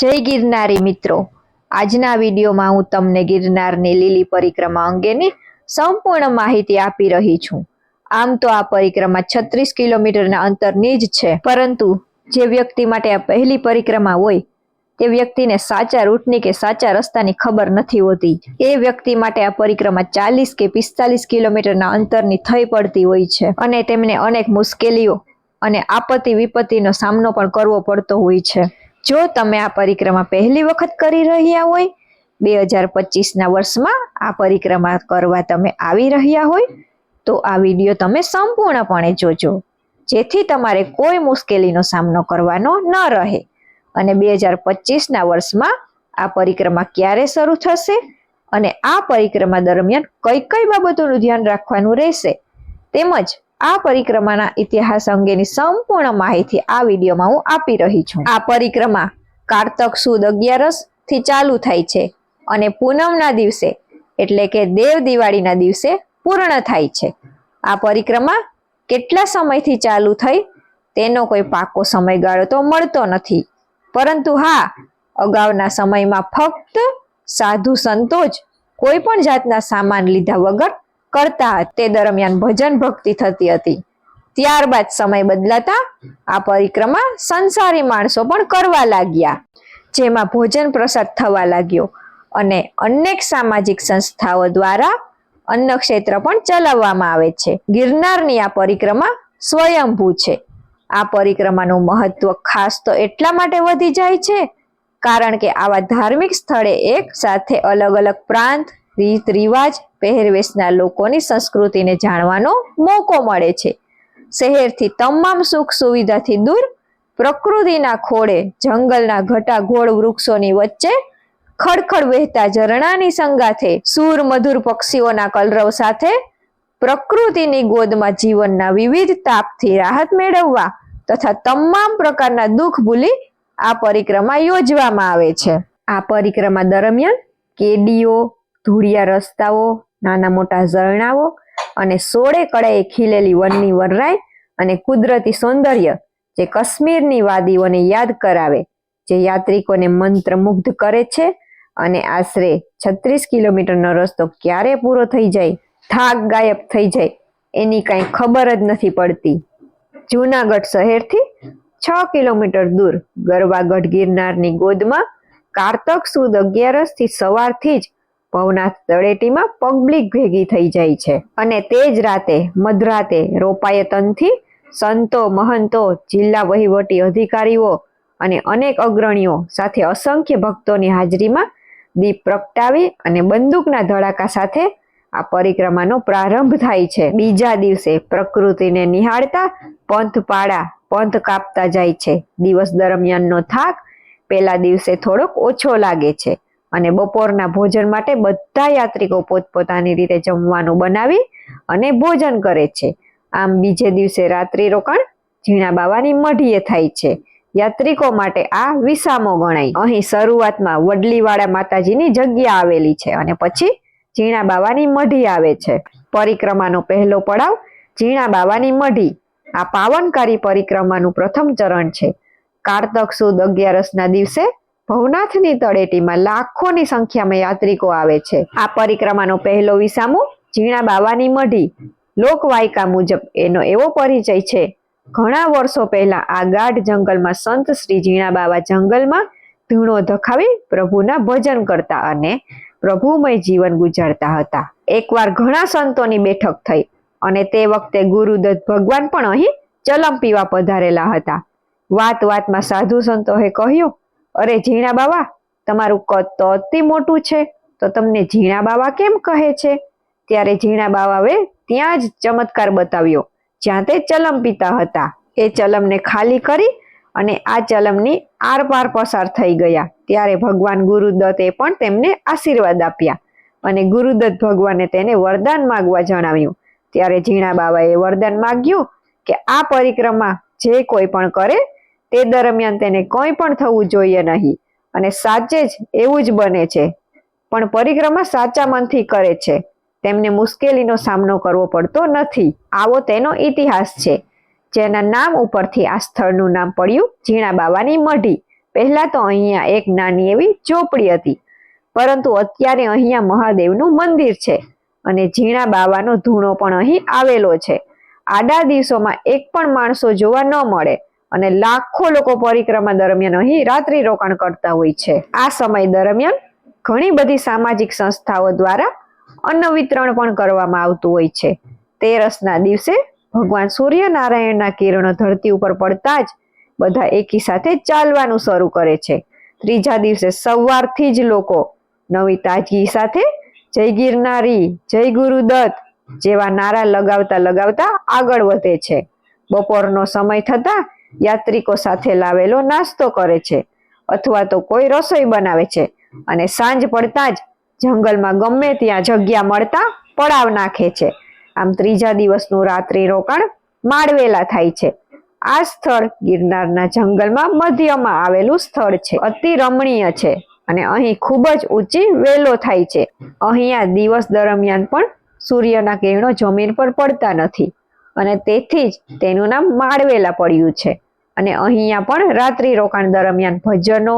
જય ગિરનારી મિત્રો. આજના વિડીયોમાં હું તમને ગિરનારની લીલી પરિક્રમા અંગેની સંપૂર્ણ માહિતી આપી રહી છું. આમ તો આ પરિક્રમા છત્રીસ કિલોમીટરના અંતરની જ છે. પરંતુ જે વ્યક્તિ માટે આ પહેલી પરિક્રમા હોય, તે વ્યક્તિને સાચા રૂટની કે સાચા રસ્તાની ખબર નથી હોતી. એ વ્યક્તિ માટે આ પરિક્રમા ચાલીસ કે પિસ્તાલીસ કિલોમીટરના અંતરની થઈ પડતી હોય છે અને તેમને અનેક મુશ્કેલીઓ અને આપત્તિ વિપત્તિનો સામનો પણ કરવો પડતો હોય છે. જો તમે આ પરિક્રમા પહેલી વખત કરી રહ્યા હોય, બે હજાર પચીસના વર્ષમાં આ પરિક્રમા કરવા તમે આવી રહ્યા હોય, તો આ વીડિયો તમે સંપૂર્ણપણે જોજો, જેથી તમારે કોઈ મુશ્કેલીનો સામનો કરવાનો ન રહે. અને બે હજાર પચીસના વર્ષમાં આ પરિક્રમા ક્યારે શરૂ થશે અને આ પરિક્રમા દરમિયાન કઈ કઈ બાબતોનું ધ્યાન રાખવાનું રહેશે, તેમજ આ પરિક્રમાના ઇતિહાસ અંગેની સંપૂર્ણ માહિતી આ વિડીયોમાં હું આપી રહી છું. આ પરિક્રમા કારતક સુદ અગિયારસથી ચાલુ થાય છે અને પૂનમના દિવસે એટલે કે દેવ દિવાળીના દિવસે પૂર્ણ થાય છે. આ પરિક્રમા કેટલા સમયથી ચાલુ થઈ તેનો કોઈ પાકો સમયગાળો તો મળતો નથી. પરંતુ હા, અગાઉના સમયમાં ફક્ત સાધુ સંતો જ કોઈ પણ જાતના સામાન લીધા વગર કરતા તે દરમિયાન ભજન ભક્તિ થતી હતી. ત્યારબાદ સમય બદલાતા આ પરિક્રમા સંસારી માણસો પણ કરવા લાગ્યા. જેમાં ભોજન પ્રસાદ થવા લાગ્યો અને અનેક સામાજિક સંસ્થાઓ દ્વારા અન્ન ક્ષેત્ર પણ ચલાવવામાં આવે છે. ગિરનારની આ પરિક્રમા સ્વયંભૂ છે. આ પરિક્રમાનું મહત્વ ખાસ તો એટલા માટે વધી જાય છે કારણ કે આવા ધાર્મિક સ્થળે એક સાથે અલગ અલગ પ્રાંત રીત રિવાજ પહેરવેશના લોકોની સંસ્કૃતિને જાણવાનો મોકો મળે છે. શહેરથી તમામ સુખ સુવિધાથી દૂર, પ્રકૃતિના ખોળે, જંગલના ઘટા ઘોળ વૃક્ષોની વચ્ચે ખડખડ વહેતા ઝરણાની સંગાથે, સૂર મધુર પક્ષીઓના કલરવ સાથે પ્રકૃતિની ગોદમાં જીવનના વિવિધ તાપથી રાહત મેળવવા તથા તમામ પ્રકારના દુઃખ ભૂલી આ પરિક્રમા યોજવામાં આવે છે. આ પરિક્રમા દરમિયાન કેડીઓ ધૂળિયા રસ્તાઓ, નાના મોટા ઝરણાઓ અને સોળે કળાએ ખીલેલી વનની વનરાઈ અને કુદરતી સૌંદર્ય જે કાશ્મીરની વાદીઓને યાદ કરાવે, જે યાત્રિકોને મંત્રમુગ્ધ કરે છે અને આશરે છત્રીસ કિલોમીટરનો રસ્તો ક્યારે પૂરો થઈ જાય, થાક ગાયબ થઈ જાય, એની કાંઈ ખબર જ નથી પડતી. જૂનાગઢ શહેરથી છ કિલોમીટર દૂર ગરવાગઢ ગિરનારની ગોદમાં કારતક સુદ અગિયારસથી સવારથી જ ભવનાથ તળેટીમાં પબ્લિક ભેગી થઈ જાય છે. અને તે જ રાતે, મધરાતે રોપાયતનથી સંતો, મહંતો, જિલ્લા વહીવટી અધિકારીઓ અને અનેક અગ્રણીઓ સાથે અસંખ્ય ભક્તોની હાજરીમાં દીપ પ્રગટાવી અને બંદૂકના ધડાકા સાથે આ પરિક્રમાનો પ્રારંભ થાય છે. બીજા દિવસે પ્રકૃતિને નિહાળતા પંથપાળા, પંથ કાપતા જાય છે. દિવસ દરમિયાનનો થાક પહેલા દિવસે થોડોક ઓછો લાગે છે. અને બપોરના ભોજન માટે બધા યાત્રિકો પોતપોતાની રીતે જમવાનું બનાવી અને ભોજન કરે છે. આમ બીજે દિવસે રાત્રિ રોકાણ ઝીણા બાવાની મઢીએ થાય છે. યાત્રિકો માટે આ વિસામો ગણાય. અહીં શરૂઆતમાં વડલીવાળા માતાજીની જગ્યા આવેલી છે અને પછી ઝીણા બાવાની મઢી આવે છે. પરિક્રમાનો પહેલો પડાવ ઝીણા બાવાની મઢી. આ પાવનકારી પરિક્રમાનું પ્રથમ ચરણ છે. કારતક સુદ અગિયારસના દિવસે ભવનાથની તળેટીમાં લાખોની સંખ્યામાં યાત્રિકો આવે છે. આ પરિક્રમાનો પહેલો વિસામો ઝીણા બાવાની મઢી લોકવાયકા મુજબ એનો એવો પરિચય છે. ઘણા વર્ષો પહેલા આ ગાઢ જંગલમાં સંત શ્રી ઝીણા બાવા જંગલમાં ધૂણો ધખાવી પ્રભુના ભજન કરતા અને પ્રભુમય જીવન ગુજારતા હતા. એકવાર ઘણા સંતોની બેઠક થઈ અને તે વખતે ગુરુદત્ત ભગવાન પણ અહીં ચલમ પીવા પધારેલા હતા. વાત વાતમાં સાધુ સંતોએ કહ્યું અરે ઝીણા બાવા, તમારું કદ તો અતિ મોટું છે. તો તમને ઝીણા બાવા કેમ કહે છે? ત્યારે ઝીણા બાવાએ ત્યાં જ ચમત્કાર બતાવ્યો. જ્યાં તે ચલમ પીતા હતા. એ ચલમને ખાલી કરી અને આ ચલમની આરપાર પસાર થઈ ગયા. ત્યારે ભગવાન ગુરુદત્તે પણ તેમને આશીર્વાદ આપ્યા અને ગુરુદત્ત ભગવાને તેને વરદાન માગવા જણાવ્યું. ત્યારે ઝીણા બાવાએ વરદાન માગ્યું કે આ પરિક્રમા જે કોઈ પણ કરે તે દરમિયાન તેને કંઈ પણ થવું જોઈએ નહીં. અને સાચે જ એવું જ બને છે. પણ પરિક્રમા સાચા મનથી કરે છે. તેમને મુશ્કેલીનો સામનો કરવો પડતો નથી. આવો તેનો ઇતિહાસ છે. જેના નામ ઉપરથી આ સ્થળનું નામ પડ્યું ઝીણા બાવાની મઢી. પહેલા તો અહીંયા એક નાની એવી ઝોપડી હતી. પરંતુ અત્યારે અહીંયા મહાદેવનું મંદિર છે. અને ઝીણા બાવાનો ધૂણો પણ અહીં આવેલો છે. આડા દિવસોમાં એક પણ માણસો જોવા ન મળે. અને લાખો લોકો પરિક્રમા દરમિયાન અહીં રાત્રિ રોકાણ કરતા હોય છે. આ સમય દરમિયાન ઘણી બધી સામાજિક સંસ્થાઓ દ્વારા અન્ન વિતરણ પણ કરવામાં આવતું હોય છે. તેરસના દિવસે ભગવાન સૂર્યનારાયણના કિરણો ધરતી ઉપર પડતા જ બધા એકી સાથે ચાલવાનું શરૂ કરે છે. ત્રીજા દિવસે સવારથી જ લોકો નવી તાજગી સાથે જય ગિરનારી, જય ગુરુદત્ત જેવા નારા લગાવતા લગાવતા આગળ વધે છે. બપોરનો સમય થતા યાત્રિકો સાથે લાવેલો નાસ્તો કરે છે અથવા તો કોઈ રસોઈ બનાવે છે અને સાંજ પડતા જ જંગલમાં ગમે ત્યાં જગ્યા મળતા પડાવ નાખે છે. આમ ત્રીજા દિવસનું રાત્રિ રોકાણ માળવેલા થાય છે. આ સ્થળ ગિરનારના જંગલમાં મધ્યમાં આવેલું સ્થળ છે. અતિ રમણીય છે અને અહીં ખૂબ જ ઊંચી વેલો થાય છે. અહીંયા દિવસ દરમિયાન પણ સૂર્યના કિરણો જમીન પર પડતા નથી. અને તેથી જ તેનું નામ માળવેલા પડ્યું છે. અને અહીંયા પણ રાત્રિ રોકાણ દરમિયાન ભજનો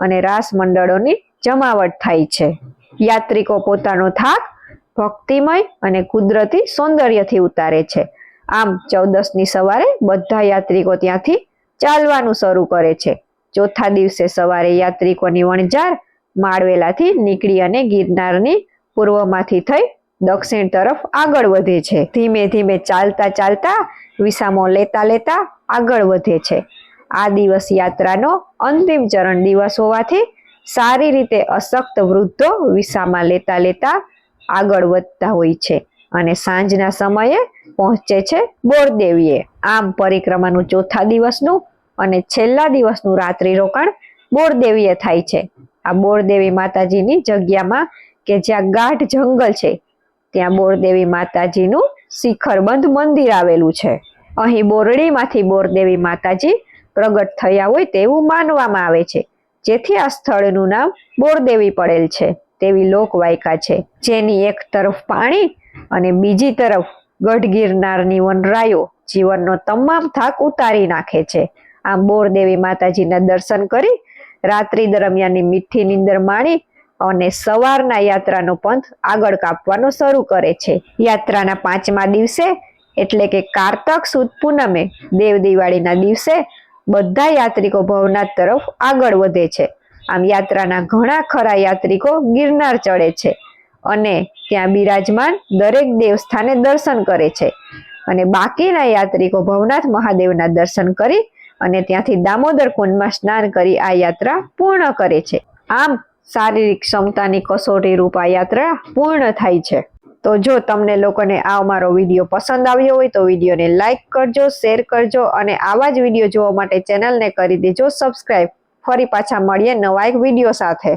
અને રાસ મંડળોની જમાવટ થાય છે. યાત્રિકો પોતાનો થાક, ભક્તિમય અને કુદરતી સૌંદર્યથી ઉતારે છે. આમ ચૌદસની સવારે બધા યાત્રિકો ત્યાંથી ચાલવાનું શરૂ કરે છે. ચોથા દિવસે સવારે યાત્રિકોની વણઝાર માળવેલાથી નીકળી અને ગિરનારની પૂર્વમાંથી થઈ દક્ષિણ તરફ આગળ વધે છે. ધીમે ધીમે ચાલતા ચાલતા વિસામો લેતા લેતા આગળ વધે છે. આ દિવસ યાત્રાનો અંતિમ ચરણ દિવસ હોવાથી સારી રીતે અશક્ત વૃદ્ધો વિસામાં લેતા લેતા આગળ વધતા હોય છે અને સાંજના સમયે પહોંચે છે બોરદેવીએ. આમ પરિક્રમાનું ચોથા દિવસનું અને છેલ્લા દિવસનું રાત્રિ રોકાણ બોરદેવીએ થાય છે. આ બોરદેવી માતાજીની જગ્યામાં કે જ્યાં ગાઢ જંગલ છે ત્યાં બોરદેવી માતાજીનું શિખરબંધ મંદિર આવેલું છે. અહીં બોરડીમાંથી બોરદેવી માતાજી પ્રગટ થયા હોય તેવું માનવામાં આવે છે. જેથી આ સ્થળનું નામ બોરદેવી પડેલ છે. તેવી લોકવાયકા છે. જેની એક તરફ પાણી અને બીજી તરફ ગઢ ગિરનારની વનરાયો જીવનનો તમામ થાક ઉતારી નાખે છે. આમ બોરદેવી માતાજીના દર્શન કરી રાત્રિ દરમિયાનની મીઠી નીંદર માણી અને સવારના યાત્રાનો પંથ આગળ કાપવાનો શરૂ કરે છે. યાત્રાના પાંચમા દિવસે, એટલે કે કારતક સુદ પૂનમે, દેવ દિવાળીના દિવસે બધા યાત્રિકો ભવનાથ તરફ આગળ વધે છે. આમ યાત્રાના ઘણા ખરા યાત્રિકો ગિરનાર ચડે છે અને ત્યાં બિરાજમાન દરેક દેવસ્થાને દર્શન કરે છે. અને બાકીના યાત્રિકો ભવનાથ મહાદેવના દર્શન કરી અને ત્યાંથી દામોદર કુંડમાં સ્નાન કરી આ યાત્રા પૂર્ણ કરે છે. આમ શારીરિક ક્ષમતાની કસોટી રૂપા યાત્રા પૂર્ણ થાય છે. તો જો તમને લોકોને આ અમારો વીડિયો પસંદ આવ્યો હોય તો વિડીયોને લાઇક કરજો, શેર કરજો અને આવા જ વીડિયો જોવા માટે ચેનલને કરી દેજો સબસ્ક્રાઈબ ફરી પાછા મળીએ નવા એક વીડિયો સાથે.